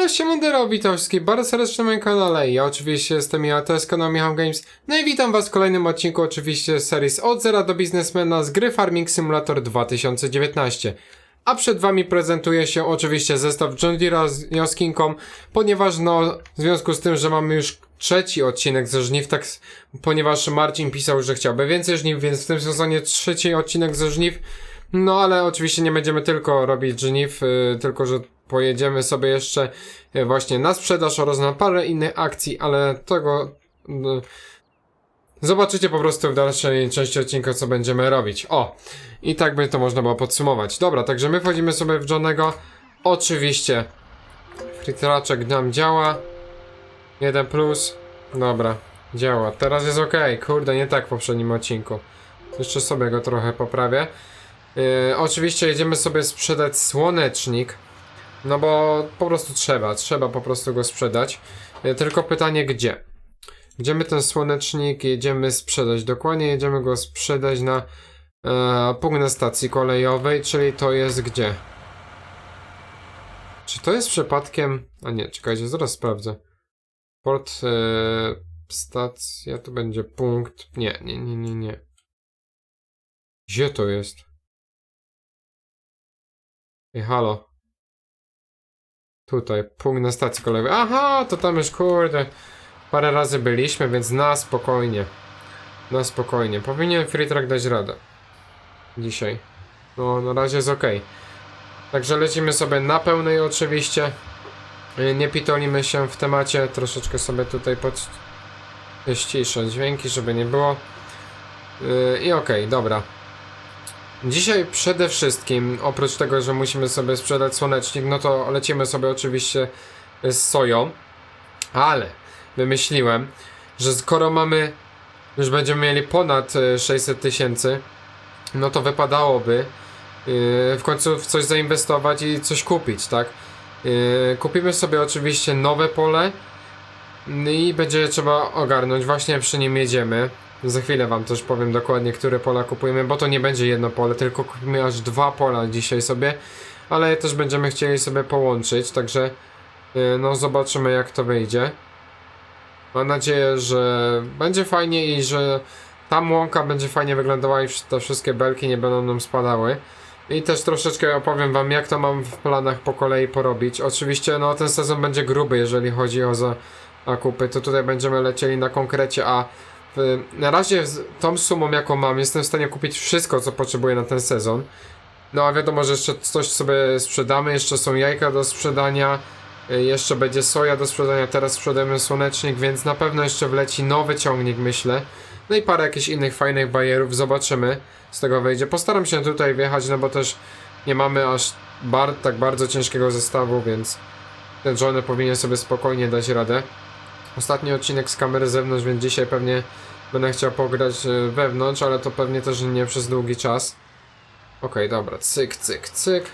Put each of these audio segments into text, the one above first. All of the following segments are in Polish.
Elo, siemandero, witam wszystkich bardzo serdecznie na moim kanale. Ja oczywiście jestem ja, to jest kanał Michał Games. No i witam was w kolejnym odcinku oczywiście z serii z Od Zera do Biznesmena z gry Farming Simulator 2019. A przed wami prezentuje się oczywiście zestaw John Deere'a z Joskinką, ponieważ no, w związku z tym, że mamy już trzeci odcinek ze żniw, tak, ponieważ Marcin pisał, że chciałby więcej żniw, więc w tym sezonie trzeci odcinek ze żniw. No ale oczywiście nie będziemy tylko robić żniw, y, tylko że pojedziemy sobie jeszcze y, właśnie na sprzedaż oraz na parę innych akcji, ale tego y, zobaczycie po prostu w dalszej części odcinka, co będziemy robić. O, i tak by to można było podsumować. Dobra, także my wchodzimy sobie w Johnego. Oczywiście fritraczek nam działa. 1 plus. Dobra, działa. Teraz jest ok. Kurde, nie tak w poprzednim odcinku. Jeszcze sobie go trochę poprawię. Yy, oczywiście jedziemy sobie sprzedać słonecznik. No bo po prostu trzeba, trzeba po prostu go sprzedać. Yy, tylko pytanie gdzie? Gdzie my ten słonecznik jedziemy sprzedać? Dokładnie jedziemy go sprzedać na e, punkt na stacji kolejowej, czyli to jest gdzie? Czy to jest przypadkiem... A nie, czekajcie, zaraz sprawdzę. Port, e, stacja, to będzie punkt... Nie, nie, nie, nie, nie. Gdzie to jest? Ej, halo. Tutaj, punkt na stacji kolejowej. Aha, to tam już kurde. Parę razy byliśmy, więc na spokojnie. Na spokojnie. Powinien free track dać radę. Dzisiaj. No, na razie jest ok. Także lecimy sobie na pełnej oczywiście. Y, Nie pitolimy się w temacie. Troszeczkę sobie tutaj pod... ściszę dźwięki, żeby nie było. Yy, I okej, dobra. Dzisiaj przede wszystkim, oprócz tego, że musimy sobie sprzedać słonecznik, no to lecimy sobie oczywiście z soją, ale wymyśliłem, że skoro mamy, już będziemy mieli ponad e, 600 tysięcy, no to wypadałoby yy, w końcu w coś zainwestować i coś kupić, tak? Yy, kupimy sobie oczywiście nowe pole no i będzie trzeba ogarnąć, właśnie przy nim jedziemy. Za chwilę wam też powiem dokładnie, które pola kupujemy, bo to nie będzie jedno pole, tylko kupimy aż dwa pola dzisiaj sobie, ale też będziemy chcieli sobie połączyć, także yy, no zobaczymy jak to wyjdzie. Mam nadzieję, że będzie fajnie i że ta łąka będzie fajnie wyglądała i te wszystkie belki nie będą nam spadały. I też troszeczkę opowiem wam jak to mam w planach po kolei porobić. Oczywiście no ten sezon będzie gruby jeżeli chodzi o zakupy, to tutaj będziemy lecieli na konkrecie, a na razie z tą sumą jaką mam jestem w stanie kupić wszystko co potrzebuję na ten sezon. No a wiadomo, że jeszcze coś sobie sprzedamy, jeszcze są jajka do sprzedania, y, jeszcze będzie soja do sprzedania, teraz sprzedajemy słonecznik, więc na pewno jeszcze wleci nowy ciągnik myślę. No i parę jakichś innych fajnych bajerów, zobaczymy z tego wyjdzie. Postaram się tutaj wjechać, no bo też nie mamy aż bar tak bardzo ciężkiego zestawu, więc ten Johnny powinien sobie spokojnie dać radę. Ostatni odcinek z kamery z zewnątrz, więc dzisiaj pewnie będę chciał pograć y, wewnątrz, ale to pewnie też nie przez długi czas. Okej, dobra, cyk, cyk, cyk.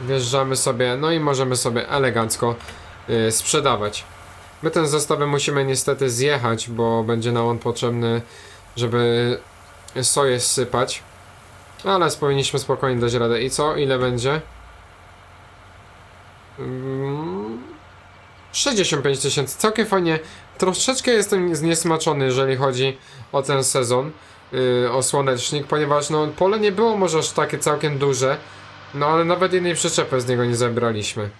Wjeżdżamy sobie, no i możemy sobie elegancko y, sprzedawać. My ten zestawy musimy niestety zjechać, bo będzie nam on potrzebny, żeby soję sypać. Ale powinniśmy spokojnie dać radę. I co? Ile będzie? Mm, 65 tysięcy. Całkiem fajnie. Troszeczkę jestem zniesmaczony, jeżeli chodzi o ten sezon. Yy, o słonecznik, ponieważ no, pole nie było może aż takie całkiem duże. No ale nawet jednej przyczepy z niego nie zabraliśmy.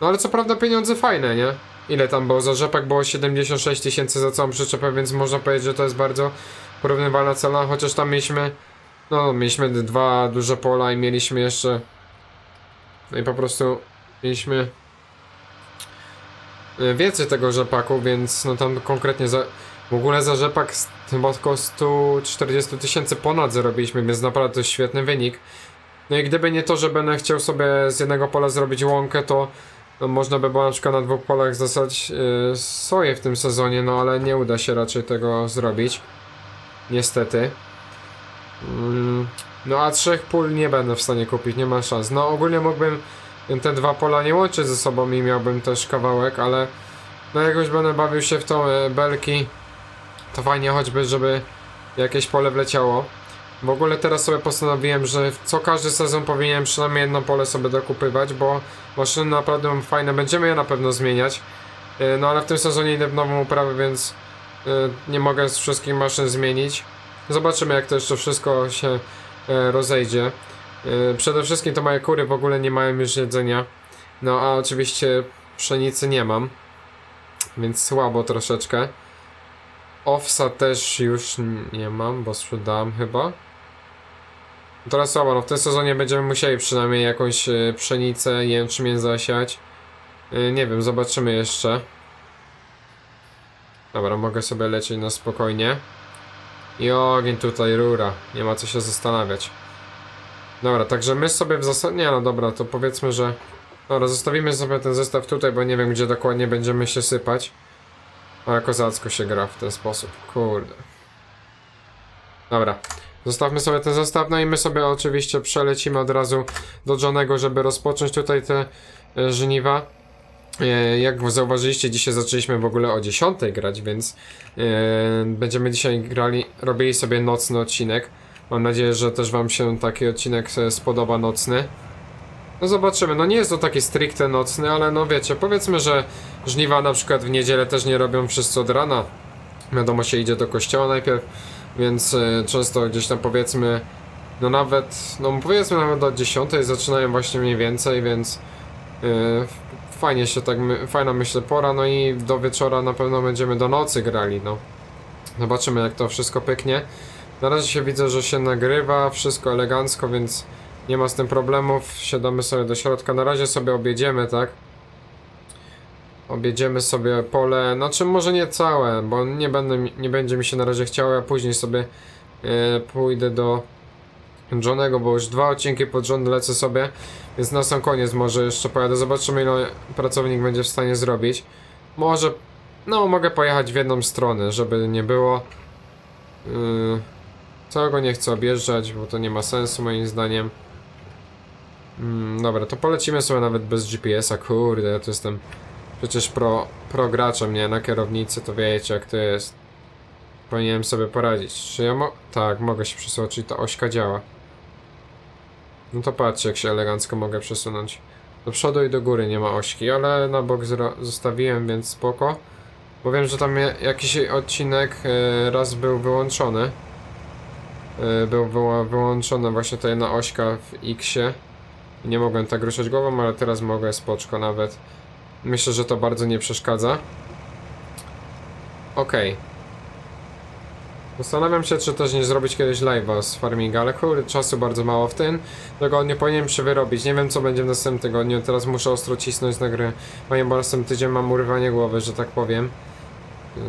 No ale co prawda pieniądze fajne, nie? Ile tam było? Za rzepak było 76 tysięcy za całą przyczepę, więc można powiedzieć, że to jest bardzo porównywalna cena, chociaż tam mieliśmy no mieliśmy dwa duże pola i mieliśmy jeszcze no i po prostu mieliśmy więcej tego rzepaku, więc no tam konkretnie za w ogóle za rzepak chyba około 140 tysięcy ponad zarobiliśmy, więc naprawdę to jest świetny wynik. No i gdyby nie to, że będę chciał sobie z jednego pola zrobić łąkę, to no, można by było na przykład na dwóch polach zasać yy, soję w tym sezonie, no ale nie uda się raczej tego zrobić. Niestety. Mm, No a trzech pól nie będę w stanie kupić, nie ma szans. No ogólnie mógłbym te dwa pola nie łączyć ze sobą i miałbym też kawałek, ale no jakoś będę bawił się w tą e, belki. To fajnie choćby, żeby jakieś pole wleciało. W ogóle teraz sobie postanowiłem, że co każdy sezon powinienem przynajmniej jedno pole sobie dokupywać, bo maszyny naprawdę fajne, będziemy je na pewno zmieniać. E, No ale w tym sezonie idę w nową uprawę, więc e, nie mogę wszystkich maszyn zmienić. Zobaczymy jak to jeszcze wszystko się rozejdzie. E, Przede wszystkim to moje kury w ogóle nie mają już jedzenia. No a oczywiście pszenicy nie mam. Więc słabo troszeczkę. Owsa też już nie mam, bo sprzedałem chyba. Teraz słabo, no w tym sezonie będziemy musieli przynajmniej jakąś e, pszenicę, jęczmień zasiać. E, nie wiem, zobaczymy jeszcze. Dobra, mogę sobie lecieć na spokojnie. I ogień tutaj rura, nie ma co się zastanawiać. Dobra, także my sobie w zasadzie... Nie no dobra, to powiedzmy, że... Dobra, zostawimy sobie ten zestaw tutaj, bo nie wiem gdzie dokładnie będziemy się sypać. Ale kozacko się gra w ten sposób, kurde. Dobra, zostawmy sobie ten zestaw, no i my sobie oczywiście przelecimy od razu do Johnego, żeby rozpocząć tutaj te e, żniwa. E, Jak zauważyliście, dzisiaj zaczęliśmy w ogóle o 10 grać, więc e, będziemy dzisiaj grali, robili sobie nocny odcinek. Mam nadzieję, że też Wam się taki odcinek e, spodoba nocny. No zobaczymy, no nie jest to taki stricte nocny, ale no wiecie, powiedzmy, że żniwa na przykład w niedzielę też nie robią wszyscy od rana. Wiadomo, się idzie do kościoła najpierw, więc e, często gdzieś tam powiedzmy, no nawet, no powiedzmy nawet od 10 zaczynają właśnie mniej więcej, więc e, fajnie się tak, my, fajna myślę pora, no i do wieczora na pewno będziemy do nocy grali, no. Zobaczymy jak to wszystko pyknie. Na razie się widzę, że się nagrywa, wszystko elegancko, więc nie ma z tym problemów. Siadamy sobie do środka. Na razie sobie objedziemy, tak? Objedziemy sobie pole, znaczy może nie całe, bo nie będę, nie będzie mi się na razie chciało, ja później sobie e, pójdę do Johnego, bo już dwa odcinki pod rząd lecę sobie, więc na sam koniec może jeszcze pojadę, zobaczymy ile pracownik będzie w stanie zrobić. Może, no mogę pojechać w jedną stronę, żeby nie było. Yy, całego nie chcę objeżdżać, bo to nie ma sensu moim zdaniem. Mm, dobra, to polecimy sobie nawet bez GPS-a, kurde, ja tu jestem przecież pro, pro graczem, nie? Na kierownicy to wiecie jak to jest. Powinienem sobie poradzić. Czy ja mo... Tak, mogę się przesunąć, czyli ta ośka działa. No to patrzcie jak się elegancko mogę przesunąć. Do przodu i do góry nie ma ośki, ale na bok zostawiłem, więc spoko. Bo wiem, że tam jakiś odcinek e, raz był wyłączony. E, był wyła- wyłączona właśnie ta jedna ośka w X-ie. Nie mogłem tak ruszać głową, ale teraz mogę spoczko nawet. Myślę, że to bardzo nie przeszkadza. Okej. Zastanawiam się, czy też nie zrobić kiedyś live'a z farminga, ale kurde, czasu bardzo mało w tym tygodniu powinienem się wyrobić. Nie wiem, co będzie w następnym tygodniu. Teraz muszę ostro cisnąć na grę, bo następny tydzień mam urywanie głowy, że tak powiem. Yy,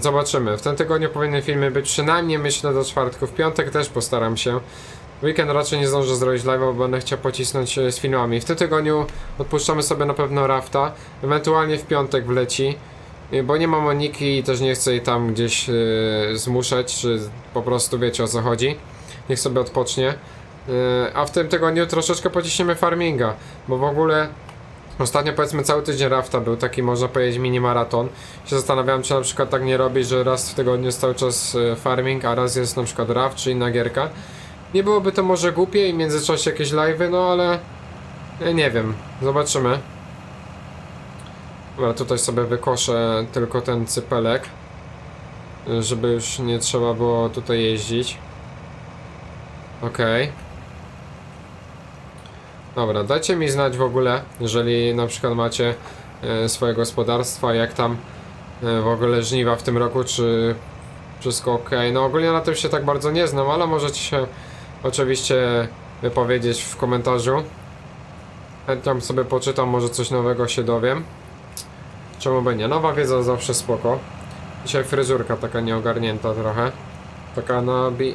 zobaczymy. W tym tygodniu powinny filmy być przynajmniej myślę do czwartku. W piątek też postaram się. Weekend raczej nie zdążę zrobić live'a, bo będę chciał pocisnąć e, z filmami. W tym tygodniu odpuszczamy sobie na pewno Rafta. Ewentualnie w piątek wleci. Y, Bo nie ma Moniki i też nie chcę jej tam gdzieś yy, zmuszać, czy po prostu wiecie o co chodzi. Niech sobie odpocznie. Yy, a w tym tygodniu troszeczkę pociśniemy farminga, bo w ogóle ostatnio powiedzmy cały tydzień rafta był taki można powiedzieć mini maraton. Się zastanawiałem czy na przykład tak nie robić, że raz w tygodniu jest cały czas yy, farming, a raz jest na przykład raft czy inna gierka. Nie byłoby to może głupie i w międzyczasie jakieś live'y, no ale yy, nie wiem, zobaczymy. Dobra, tutaj sobie wykoszę tylko ten cypelek, y, żeby już nie trzeba było tutaj jeździć. Okej. Dobra, dajcie mi znać w ogóle, jeżeli na przykład macie e, swoje gospodarstwa, jak tam e, w ogóle żniwa w tym roku, czy wszystko ok. No ogólnie na tym się tak bardzo nie znam, ale możecie się oczywiście wypowiedzieć w komentarzu. Chętnie sobie poczytam, może coś nowego się dowiem. Czemu by nie? Nowa wiedza zawsze spoko. Dzisiaj fryzurka taka nieogarnięta trochę. Taka na, bi-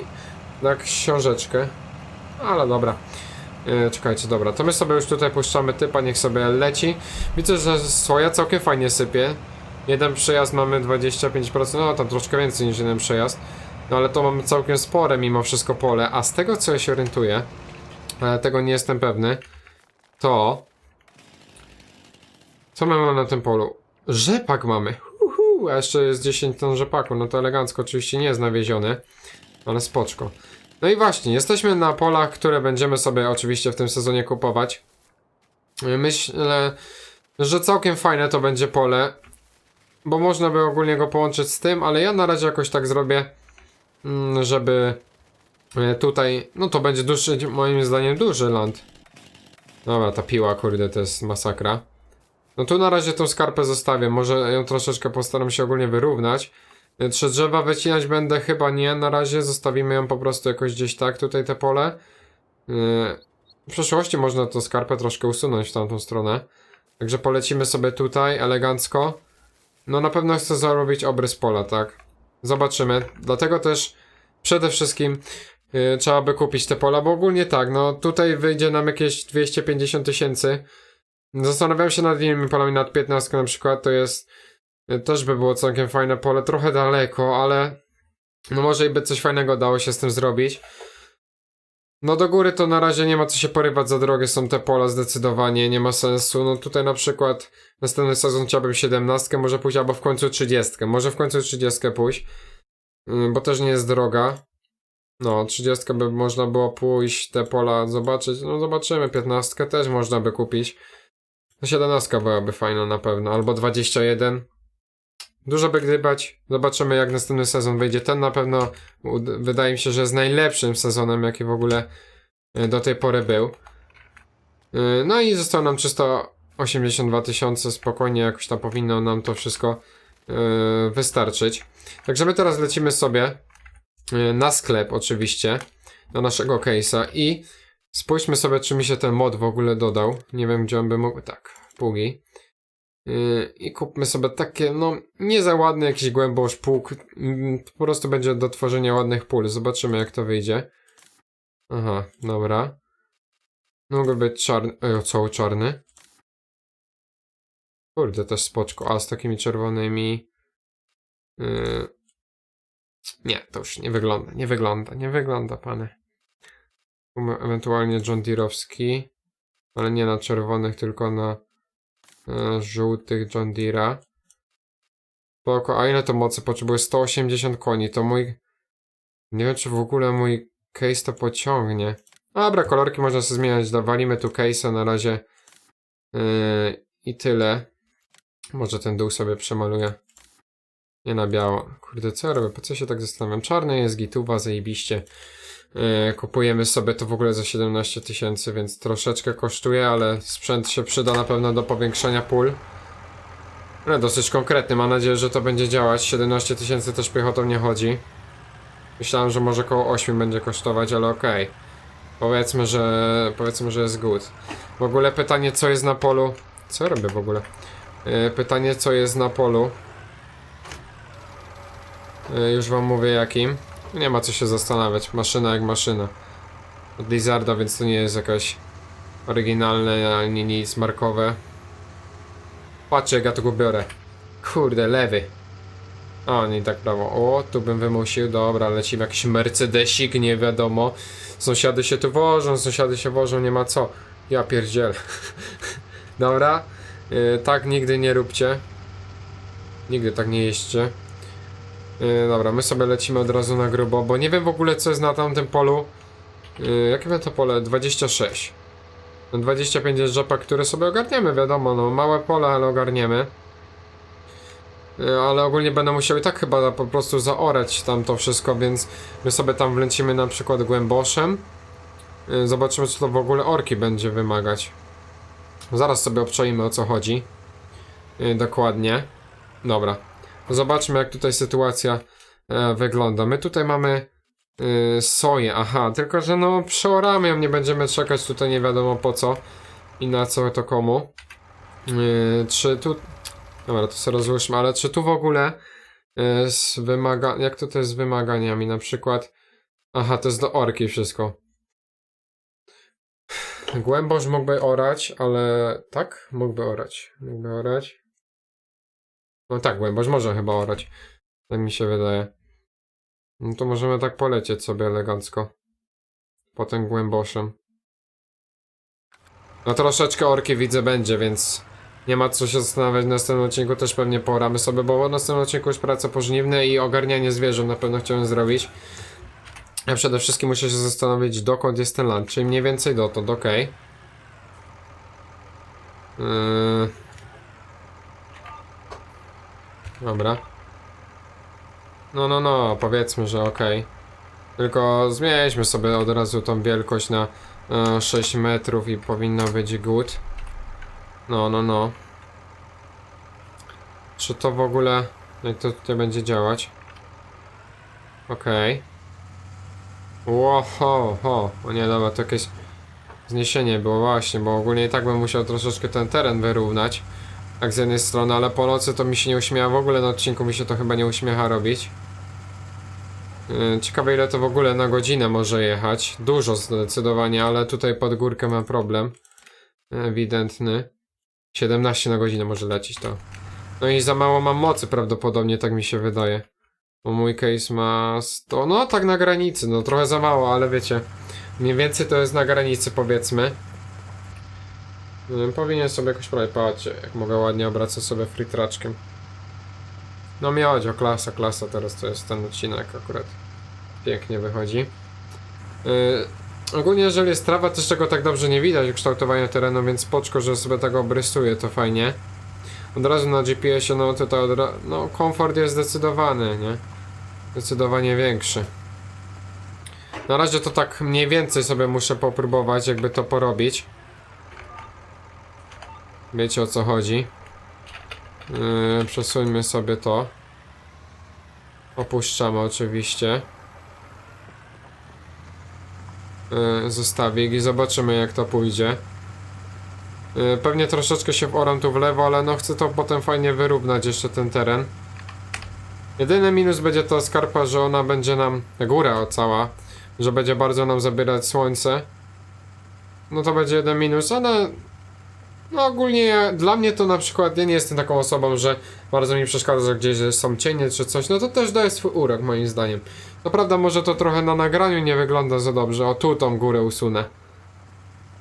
na książeczkę. Ale dobra. Yy, czekajcie, dobra. To my sobie już tutaj puszczamy typa, niech sobie leci. Widzę, że soja całkiem fajnie sypie. Jeden przejazd mamy 25%, no tam troszkę więcej niż jeden przejazd. No ale to mamy całkiem spore mimo wszystko pole. A z tego co ja się orientuję, ale tego nie jestem pewny, to co my mamy na tym polu? Rzepak mamy. Uhu, a jeszcze jest 10 ton rzepaku. No to elegancko, oczywiście nie jest nawieziony. Ale spoczko. No i właśnie, jesteśmy na polach, które będziemy sobie oczywiście w tym sezonie kupować. Myślę, że całkiem fajne to będzie pole, bo można by ogólnie go połączyć z tym, ale ja na razie jakoś tak zrobię, mm, żeby e, tutaj, no to będzie duży, moim zdaniem duży land. Dobra, ta piła, kurde, to jest masakra. No tu na razie tą skarpę zostawię, może ją troszeczkę postaram się ogólnie wyrównać. Czy drzewa wycinać będę? Chyba nie, na razie zostawimy ją po prostu jakoś gdzieś tak, tutaj te pole. Yy, W przyszłości można tą skarpę troszkę usunąć w tamtą stronę. Także polecimy sobie tutaj elegancko. No na pewno chcę zarobić obrys pola, tak? Zobaczymy. Dlatego też przede wszystkim yy, trzeba by kupić te pola, bo ogólnie tak, no tutaj wyjdzie nam jakieś 250 tysięcy. Zastanawiam się nad innymi polami, nad 15 na przykład, to jest też by było całkiem fajne pole, trochę daleko, ale no może i by coś fajnego dało się z tym zrobić. No do góry to na razie nie ma co się porywać, za drogie są te pola zdecydowanie, nie ma sensu. No tutaj na przykład następny sezon chciałbym 17, może pójść albo w końcu 30. Może w końcu 30 pójść, yy, bo też nie jest droga. No, 30 by można było pójść, te pola zobaczyć. No zobaczymy, 15 też można by kupić. No 17 byłaby fajna na pewno, albo 21. Dużo by gdybać. Zobaczymy jak następny sezon wyjdzie. Ten na pewno wydaje mi się, że jest najlepszym sezonem, jaki w ogóle y, do tej pory był. Y, No i zostało nam 382 tysiące. Spokojnie jakoś tam powinno nam to wszystko y, wystarczyć. Także my teraz lecimy sobie na sklep oczywiście. Do naszego case'a i spójrzmy sobie czy mi się ten mod w ogóle dodał. Nie wiem gdzie on by mógł... Tak, pługi. Yy, I kupmy sobie takie, no, nie za ładny jakiś głębosz pług. mm, Po prostu będzie do tworzenia ładnych pól. Zobaczymy, jak to wyjdzie. Aha, dobra. Mógłby być czarny. Ej, co, czarny? Kurde, też spoczko. A, z takimi czerwonymi. Yy... Nie, to już nie wygląda, nie wygląda, nie wygląda, panie. Ewentualnie John Deere'owski. Ale nie na czerwonych, tylko na e, żółtych John Deere'a. Spoko, a ile to mocy potrzebuje? 180 koni, to mój... Nie wiem, czy w ogóle mój case to pociągnie. Dobra, kolorki można sobie zmieniać, dawalimy tu case'a na razie. Yy, I tyle. Może ten dół sobie przemaluję. Nie na biało. Kurde, co ja robię? Po co się tak zastanawiam? Czarny jest gituwa, zajebiście. Yy, kupujemy sobie to w ogóle za 17 tysięcy, więc troszeczkę kosztuje, ale sprzęt się przyda na pewno do powiększenia pól. Ale dosyć konkretny, mam nadzieję, że to będzie działać. 17 tysięcy też piechotą nie chodzi. Myślałem, że może około 8 będzie kosztować, ale okej. Powiedzmy, że powiedzmy, że jest good. W ogóle pytanie, co jest na polu. Co ja robię w ogóle? Yy, pytanie, co jest na polu. Yy, już wam mówię jakim. Nie ma co się zastanawiać. Maszyna jak maszyna. Od Lizarda, więc to nie jest jakaś oryginalne ani nic markowe. Patrzcie, jak ja tego biorę. Kurde, lewy. O, nie tak prawo. O, tu bym wymusił. Dobra, lecimy jakiś Mercedesik, nie wiadomo. Sąsiady się tu wożą, sąsiady się wożą, nie ma co. Ja pierdzielę. Dobra. Yy, tak nigdy nie róbcie. Nigdy tak nie jeźdźcie. Yy, dobra, my sobie lecimy od razu na grubo, bo nie wiem w ogóle co jest na tamtym polu. Yy, jakie ma to pole? 26. No 25 jest rzepak, które sobie ogarniemy, wiadomo, no małe pole, ale ogarniemy. Yy, ale ogólnie będę musiał i tak chyba po prostu zaorać tam to wszystko, więc my sobie tam wlecimy na przykład głęboszem. Yy, zobaczymy, co to w ogóle orki będzie wymagać. Zaraz sobie obczoimy o co chodzi. Yy, dokładnie. Dobra. Zobaczmy, jak tutaj sytuacja e, wygląda. My tutaj mamy y, soję, aha, tylko że no przeoramy ją, nie będziemy czekać tutaj nie wiadomo po co i na co to komu. Y, czy tu... Dobra, to sobie rozłóżmy, ale czy tu w ogóle y, z wymaga... Jak to, to jest z wymaganiami? Na przykład... Aha, to jest do orki wszystko. Głęboż mógłby orać, ale... Tak? Mógłby orać. Mógłby orać. No tak, głęboż może chyba orać. Tak mi się wydaje. No to możemy tak polecieć sobie elegancko. Potem głęboszem. No troszeczkę orki widzę będzie, więc nie ma co się zastanawiać. W następnym odcinku też pewnie poramy sobie, bo w następnym odcinku już prace pożniwne i ogarnianie zwierząt na pewno chciałem zrobić. Ja przede wszystkim muszę się zastanowić, dokąd jest ten lunch, czyli mniej więcej dotąd, ok. Yy... Dobra. No, no, no, powiedzmy, że ok. Tylko zmieńmy sobie od razu tą wielkość na e, 6 metrów i powinno być good. No, no, no. Czy to w ogóle... Jak to tutaj będzie działać? Okej. Ło, ho, ho. O nie, dobra, to jakieś zniesienie było właśnie, bo ogólnie i tak bym musiał troszeczkę ten teren wyrównać. Tak z jednej strony, ale po nocy to mi się nie uśmiecha w ogóle, na odcinku mi się to chyba nie uśmiecha robić. Yy, Ciekawe ile to w ogóle na godzinę może jechać. Dużo zdecydowanie, ale tutaj pod górkę mam problem. Ewidentny. 17 na godzinę może lecieć to. No i za mało mam mocy prawdopodobnie, tak mi się wydaje. Bo mój case ma 100, no tak na granicy, no trochę za mało, ale wiecie. Mniej więcej to jest na granicy powiedzmy. Yy, Powinien sobie jakoś prawie patrzeć, jak mogę ładnie obracać sobie free traczkiem. No miodzio, klasa, klasa, teraz to jest ten odcinek akurat. Pięknie wychodzi. Yy, ogólnie jeżeli jest trawa, też tego tak dobrze nie widać kształtowania terenu, więc poczko, że sobie tego obrysuje, to fajnie. Od razu na GPS-ie, no tutaj od no komfort jest zdecydowany, nie? Zdecydowanie większy. Na razie to tak mniej więcej sobie muszę popróbować, jakby to porobić. Wiecie o co chodzi. Yy, przesuńmy sobie to. Opuszczamy oczywiście. Yy, zestawik i zobaczymy jak to pójdzie. Yy, pewnie troszeczkę się oram tu w lewo, ale no chcę to potem fajnie wyrównać jeszcze ten teren. Jedyny minus będzie to skarpa, że ona będzie nam, góra cała, że będzie bardzo nam zabierać słońce. No to będzie jeden minus, ale no ogólnie ja, dla mnie to na przykład, ja nie jestem taką osobą, że bardzo mi przeszkadza, że gdzieś są cienie czy coś, no to też daje swój urok moim zdaniem. To prawda, może to trochę na nagraniu nie wygląda za dobrze, o tu tą górę usunę.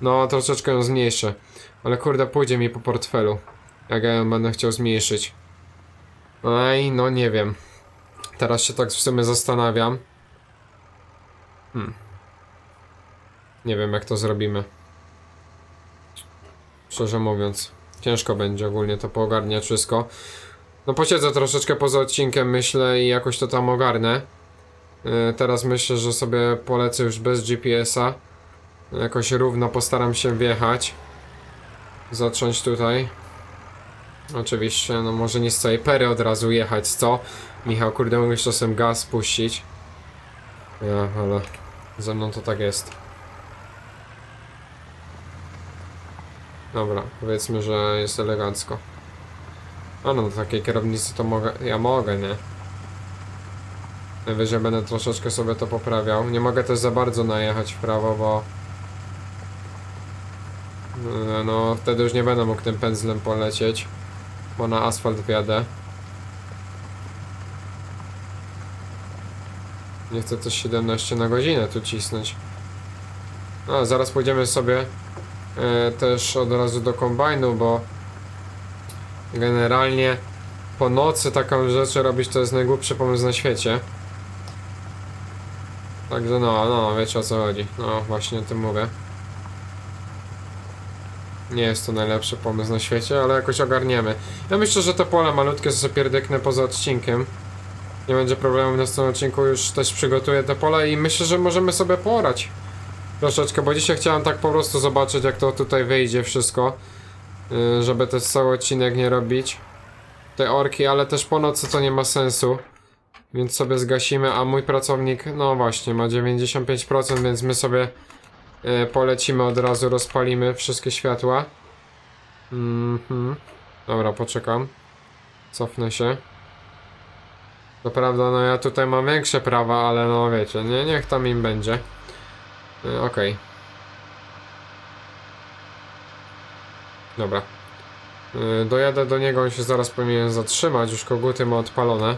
No, troszeczkę ją zmniejszę. Ale kurde, pójdzie mi po portfelu. Jak ja ją będę chciał zmniejszyć. Ej, no nie wiem. Teraz się tak w sumie zastanawiam. Hmm. Nie wiem jak to zrobimy. Szczerze mówiąc. Ciężko będzie ogólnie to poogarniać wszystko. No posiedzę troszeczkę poza odcinkiem myślę i jakoś to tam ogarnę. Yy, teraz myślę, że sobie polecę już bez GPS-a. Jakoś równo postaram się wjechać. Zacząć tutaj. Oczywiście, no może nie z całej pery od razu jechać, co? Michał, kurde, mógłbyś czasem gaz puścić. Ja, ale ze mną to tak jest. Dobra, powiedzmy, że jest elegancko. A no, takiej kierownicy to mogę, ja mogę, nie? Najwyżej będę troszeczkę sobie to poprawiał. Nie mogę też za bardzo najechać w prawo, bo... Yy, No, wtedy już nie będę mógł tym pędzlem polecieć. Bo na asfalt wjadę. Nie chcę też 17 na godzinę tu cisnąć. No, zaraz pójdziemy sobie e, też od razu do kombajnu, bo generalnie po nocy taką rzecz robić to jest najgłupszy pomysł na świecie. Także no, no, wiecie o co chodzi. No, właśnie o tym mówię. Nie jest to najlepszy pomysł na świecie, ale jakoś ogarniemy. Ja myślę, że te pole malutkie sobie pierdyknę poza odcinkiem. Nie będzie problemu, w następnym odcinku już też przygotuję te pole i myślę, że możemy sobie porać. Troszeczkę, bo dzisiaj chciałem tak po prostu zobaczyć, jak to tutaj wyjdzie wszystko. Yy, żeby też cały odcinek nie robić. Te orki, ale też po nocy to nie ma sensu. Więc sobie zgasimy, a mój pracownik, no właśnie, ma 95%, więc my sobie yy, polecimy od razu, rozpalimy wszystkie światła. Mhm. Dobra, poczekam. Cofnę się. To prawda, no ja tutaj mam większe prawa, ale no wiecie, nie, niech tam im będzie. Yy, Okej. Dobra. Yy, dojadę do niego, on się zaraz powinien zatrzymać, już koguty ma odpalone.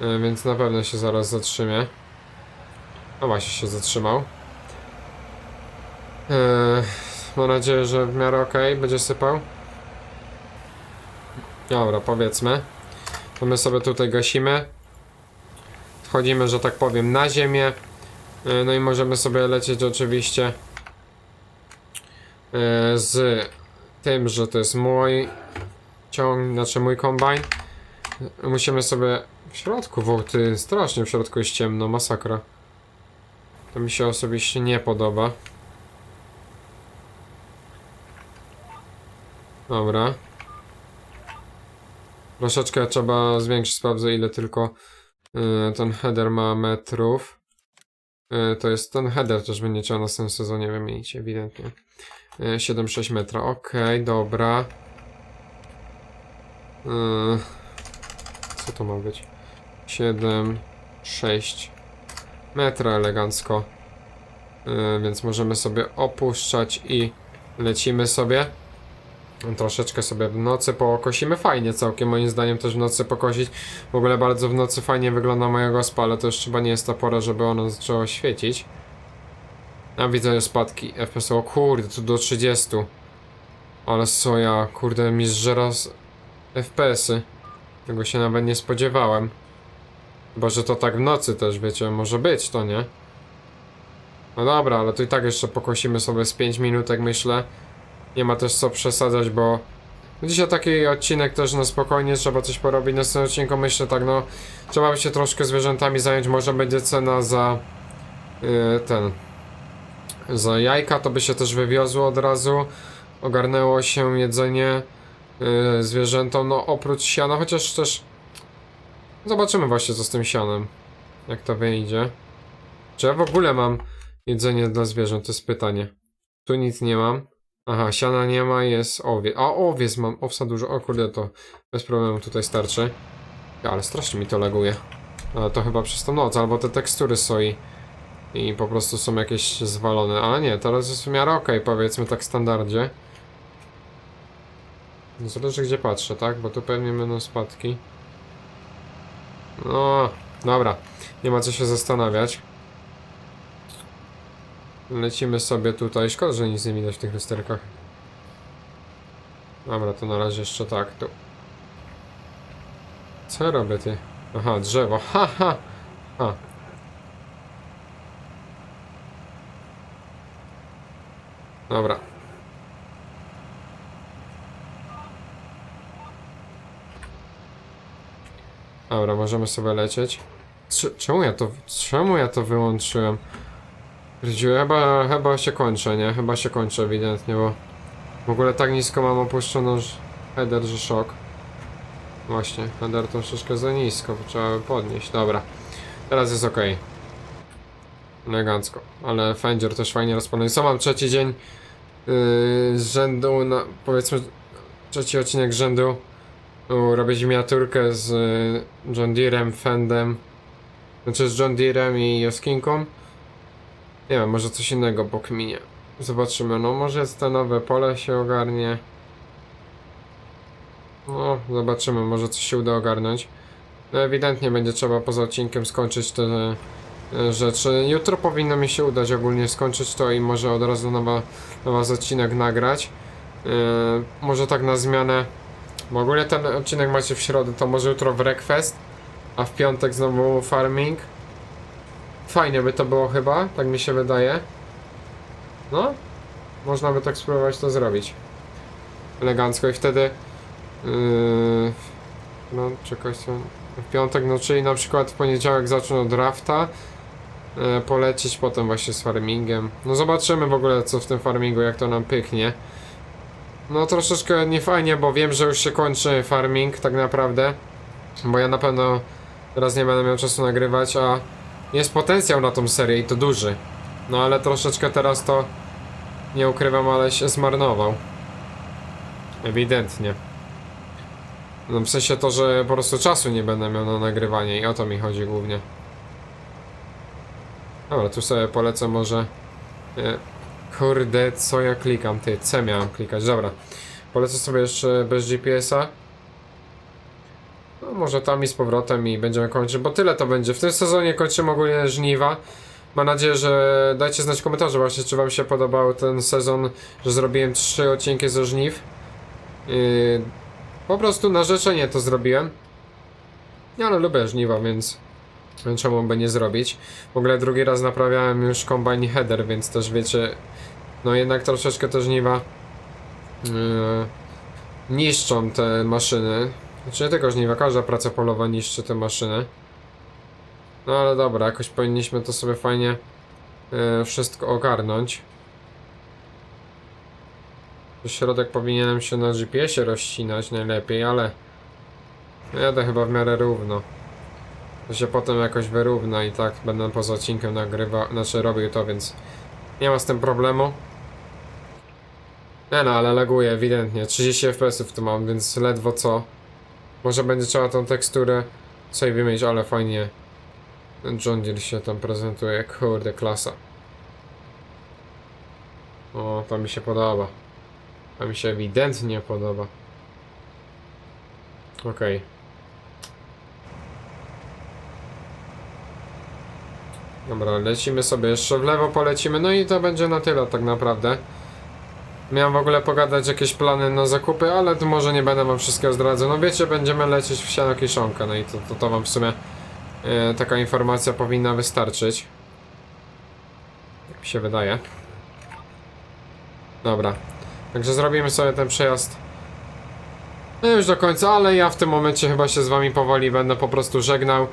Yy, więc na pewno się zaraz zatrzymie. No właśnie się zatrzymał. Mam nadzieję, że w miarę ok, będzie sypał. Dobra, powiedzmy. To my sobie tutaj gasimy. Wchodzimy, że tak powiem, na ziemię. E, No i możemy sobie lecieć oczywiście e, z tym, że to jest mój ciąg, znaczy mój kombajn. Musimy sobie w środku, wo, ty strasznie w środku jest ciemno, masakra. To mi się osobiście nie podoba. Dobra. Troszeczkę trzeba zwiększyć, sprawdzę ile tylko y, ten header ma metrów. Y, to jest ten header też będzie trzeba na następnym sezonie wymienić, ewidentnie. Y, 7,6 metra, okej, dobra. Y, co to ma być? 7, 6 metra elegancko. Więc możemy sobie opuszczać i lecimy sobie. Troszeczkę sobie w nocy pokosimy. Fajnie całkiem, moim zdaniem też w nocy pokosić. W ogóle bardzo w nocy fajnie wygląda moja gospa, ale to już chyba nie jest ta pora, żeby ono zaczęło świecić. A widzę spadki FPS. O kurde, tu do 30. Ale soja, kurde, mi zżera FPS-y. Tego się nawet nie spodziewałem. Chyba, że to tak w nocy też, wiecie, może być to, nie? No dobra, ale to i tak jeszcze pokosimy sobie z 5 minutek, myślę. Nie ma też co przesadzać, bo dzisiaj taki odcinek też na spokojnie, trzeba coś porobić. Na następnym odcinku myślę tak, no trzeba by się troszkę zwierzętami zająć, może będzie cena za yy, ten za jajka, to by się też wywiozło od razu. Ogarnęło się jedzenie yy, zwierzętom, no oprócz siana, chociaż też zobaczymy właśnie co z tym sianem, jak to wyjdzie. Czy ja w ogóle mam jedzenie dla zwierząt, to jest pytanie. Tu nic nie mam. Aha, siana nie ma, jest owiec. A owiec mam, owsa dużo. O kurde, to bez problemu tutaj starczy. Ja, ale strasznie mi to laguje. Ale to chyba przez tą noc, albo te tekstury soi. I po prostu są jakieś zwalone. Ale nie, teraz jest w miarę okej, powiedzmy tak standardzie. Zależy gdzie patrzę, tak? Bo tu pewnie będą spadki. No, dobra. Nie ma co się zastanawiać. Lecimy sobie tutaj. Szkoda, że nic nie widać w tych lusterkach. Dobra, to na razie jeszcze tak. Tu. Co robię ty? Aha, drzewo. Ha, ha. ha. Dobra. Dobra, możemy sobie lecieć. Cze- Czemu ja to, czemu ja to wyłączyłem? Rydziu, chyba, chyba się kończę, nie? Chyba się kończę ewidentnie, bo w ogóle tak nisko mam opuszczoną header, że szok. Właśnie, header troszeczkę za nisko, trzeba by podnieść. Dobra, teraz jest ok. Elegancko, ale Fendzier też fajnie rozpalony. Co mam trzeci dzień yy, z rzędu, na, powiedzmy trzeci odcinek rzędu. Robić miniaturkę z y, John Deerem, Fendem, znaczy z John Deerem i Joskinką. Nie wiem, może coś innego po kminie. Zobaczymy, no może te nowe pole się ogarnie. No, zobaczymy, może coś się uda ogarnąć. No ewidentnie będzie trzeba poza odcinkiem skończyć te e, rzeczy. Jutro powinno mi się udać ogólnie skończyć to i może od razu nowa, nowa z odcinek nagrać. Yy, może tak na zmianę. Bo ogólnie ten odcinek macie w środę, to może jutro w Request, a w piątek znowu farming. Fajnie by to było chyba, tak mi się wydaje. No, można by tak spróbować to zrobić. Elegancko i wtedy. Yy, no, czekaj sobie. W piątek, no czyli na przykład w poniedziałek zacznę od drafta. Yy, potem właśnie z farmingiem. No zobaczymy w ogóle co w tym farmingu, jak to nam pyknie. No troszeczkę niefajnie, bo wiem, że już się kończy farming tak naprawdę. Bo ja na pewno teraz nie będę miał czasu nagrywać, a jest potencjał na tą serię i to duży. No ale troszeczkę teraz to nie ukrywam, ale się zmarnował. Ewidentnie. No w sensie to, że po prostu czasu nie będę miał na nagrywanie i o to mi chodzi głównie. Dobra, tu sobie polecę może. e, Kurde, co ja klikam? Ty, C miałem klikać, dobra. Polecę sobie jeszcze bez GPS-a. No może tam i z powrotem i będziemy kończyć, bo tyle to będzie. W tym sezonie kończymy ogólnie żniwa. Mam nadzieję, że dajcie znać w komentarzu właśnie, czy wam się podobał ten sezon, że zrobiłem trzy odcinki ze żniw. Yy, po prostu na życzenie to zrobiłem. Ja ale lubię żniwa, więc Czemu by nie zrobić? W ogóle drugi raz naprawiałem już combine header, więc też wiecie, no jednak troszeczkę te żniwa yy, niszczą te maszyny. Znaczy nie tylko żniwa, każda praca polowa niszczy te maszyny. No ale dobra, jakoś powinniśmy to sobie fajnie yy, wszystko ogarnąć. Środek powinienem się na GPS-ie rozcinać najlepiej, ale jadę chyba w miarę równo. To się potem jakoś wyrówna i tak będę poza odcinkiem nagrywał, znaczy robił to, więc nie ma z tym problemu. Nie no, ale laguje ewidentnie. 30 fps tu mam, więc ledwo co. Może będzie trzeba tą teksturę sobie wymienić, ale fajnie John Deere się tam prezentuje. Kurde, klasa. O, to mi się podoba. To mi się ewidentnie podoba. Okej. Dobra, lecimy sobie jeszcze w lewo, polecimy, no i to będzie na tyle tak naprawdę. Miałem w ogóle pogadać jakieś plany na zakupy, ale to może nie będę wam wszystkiego zdradzał. No wiecie, będziemy lecieć w siano kiszonka, no i to, to, to wam w sumie e, taka informacja powinna wystarczyć. Jak mi się wydaje. Dobra, także zrobimy sobie ten przejazd no już do końca, ale ja w tym momencie chyba się z wami powoli będę po prostu żegnał.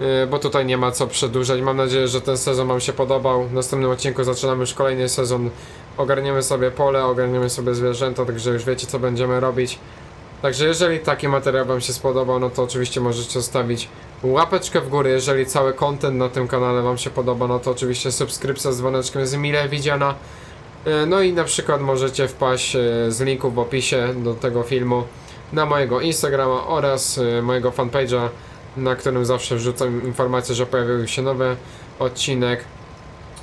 Yy, bo tutaj nie ma co przedłużać. Mam nadzieję, że ten sezon Wam się podobał. W następnym odcinku zaczynamy już kolejny sezon. Ogarniemy sobie pole, ogarniemy sobie zwierzęta, także już wiecie co będziemy robić. Także jeżeli taki materiał Wam się spodobał, no to oczywiście możecie zostawić łapeczkę w górę. Jeżeli cały content na tym kanale Wam się podoba, no to oczywiście subskrypcja z dzwoneczkiem jest mile widziana. Yy, No i na przykład możecie wpaść yy, z linku w opisie do tego filmu na mojego Instagrama oraz mojego fanpage'a na którym zawsze wrzucam informację, że pojawił się nowy odcinek.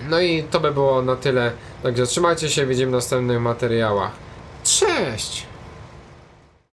No i to by było na tyle. Także trzymajcie się, widzimy w następnych materiałach. Cześć!